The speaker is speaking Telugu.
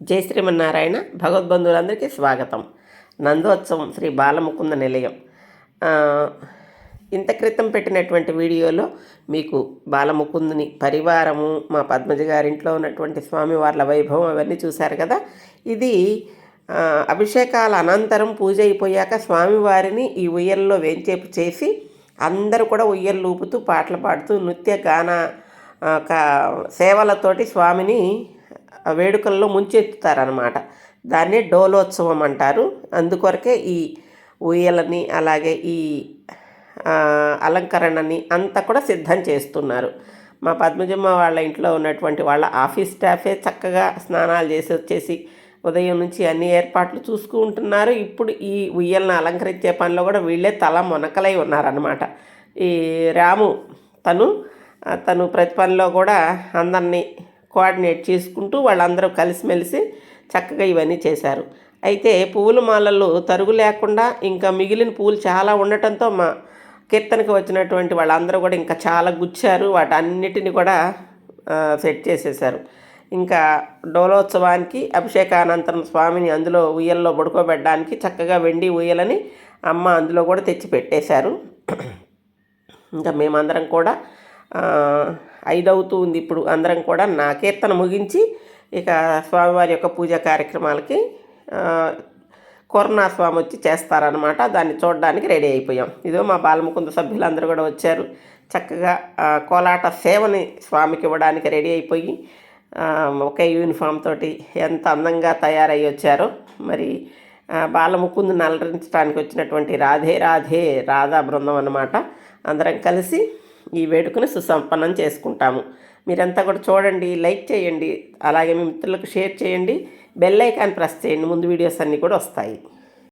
జై శ్రీమన్నారాయణ. భగవద్బంధువులందరికీ స్వాగతం. నందోత్సవం శ్రీ బాలముకుంద నిలయం. ఇంత క్రితం పెట్టినటువంటి వీడియోలో మీకు బాలముకుందుని పరివారము మా పద్మజ గారింట్లో ఉన్నటువంటి స్వామివార్ల వైభవం అవన్నీ చూశారు కదా? ఇది అభిషేకాల అనంతరం పూజ అయిపోయాక స్వామివారిని ఈ ఉయ్యల్లో వేంచేపు చేసి అందరూ కూడా ఉయ్యలు లూపుతూ పాటలు పాడుతూ నృత్య గాన సేవలతోటి స్వామిని వేడుకల్లో ముంచెత్తుతారనమాట దాన్నే డోలోత్సవం అంటారు. అందుకొరకే ఈ ఉయ్యలని అలాగే ఈ అలంకరణని అంతా కూడా సిద్ధం చేస్తున్నారు. మా పద్మజమ్మ వాళ్ళ ఇంట్లో ఉన్నటువంటి వాళ్ళ ఆఫీస్ స్టాఫే చక్కగా స్నానాలు చేసి వచ్చేసి ఉదయం నుంచి అన్ని ఏర్పాట్లు చూసుకుంటున్నారు ఇప్పుడు ఈ ఉయ్యలను అలంకరించే పనిలో కూడా వీళ్ళే తల మొనకలై ఉన్నారనమాట ఈ రాము తను తను ప్రతి పనిలో కూడా అందరినీ కోఆర్డినేట్ చేసుకుంటూ వాళ్ళందరూ కలిసిమెలిసి చక్కగా ఇవన్నీ చేశారు. అయితే పువ్వుల మాలలు తరుగు లేకుండా ఇంకా మిగిలిన పువ్వులు చాలా ఉండటంతో మా కీర్తనకు వచ్చినటువంటి వాళ్ళందరూ కూడా ఇంకా చాలా గుచ్చారు. వాటన్నిటిని కూడా సెట్ చేసేసారు ఇంకా డోలోత్సవానికి అభిషేకానంతరం స్వామిని అందులో ఉయ్యల్లో పడుకోబెట్టడానికి చక్కగా వెండి ఉయ్యలని అమ్మ అందులో కూడా తెచ్చి పెట్టేశారు. ఇంకా మేమందరం కూడా ఐదవుతూ ఉంది ఇప్పుడు అందరం కూడా నా కీర్తన ముగించి ఇక స్వామివారి యొక్క పూజా కార్యక్రమాలకి ఆ, స్వామి వచ్చి చేస్తారనమాట దాన్ని చూడడానికి రెడీ అయిపోయాం. ఇదో మా బాలముకుంద సభ్యులందరూ కూడా వచ్చారు. చక్కగా కోలాట సేవని స్వామికి ఇవ్వడానికి రెడీ అయిపోయి ఒకే యూనిఫామ్ తోటి ఎంత అందంగా తయారై వచ్చారో. మరి ఆ, బాలముకుందు నలరించడానికి వచ్చినటువంటి రాధే రాధే రాధా బృందం అన్నమాట. అందరం కలిసి ఈ వేడుకను సుసంపన్నం చేసుకుంటాము. మీరంతా కూడా చూడండి లైక్ చేయండి. అలాగే మీ మిత్రులకు షేర్ చేయండి. బెల్ ఐకాన్ ప్రెస్ చేయండి. ముందు వీడియోస్ అన్నీ కూడా వస్తాయి.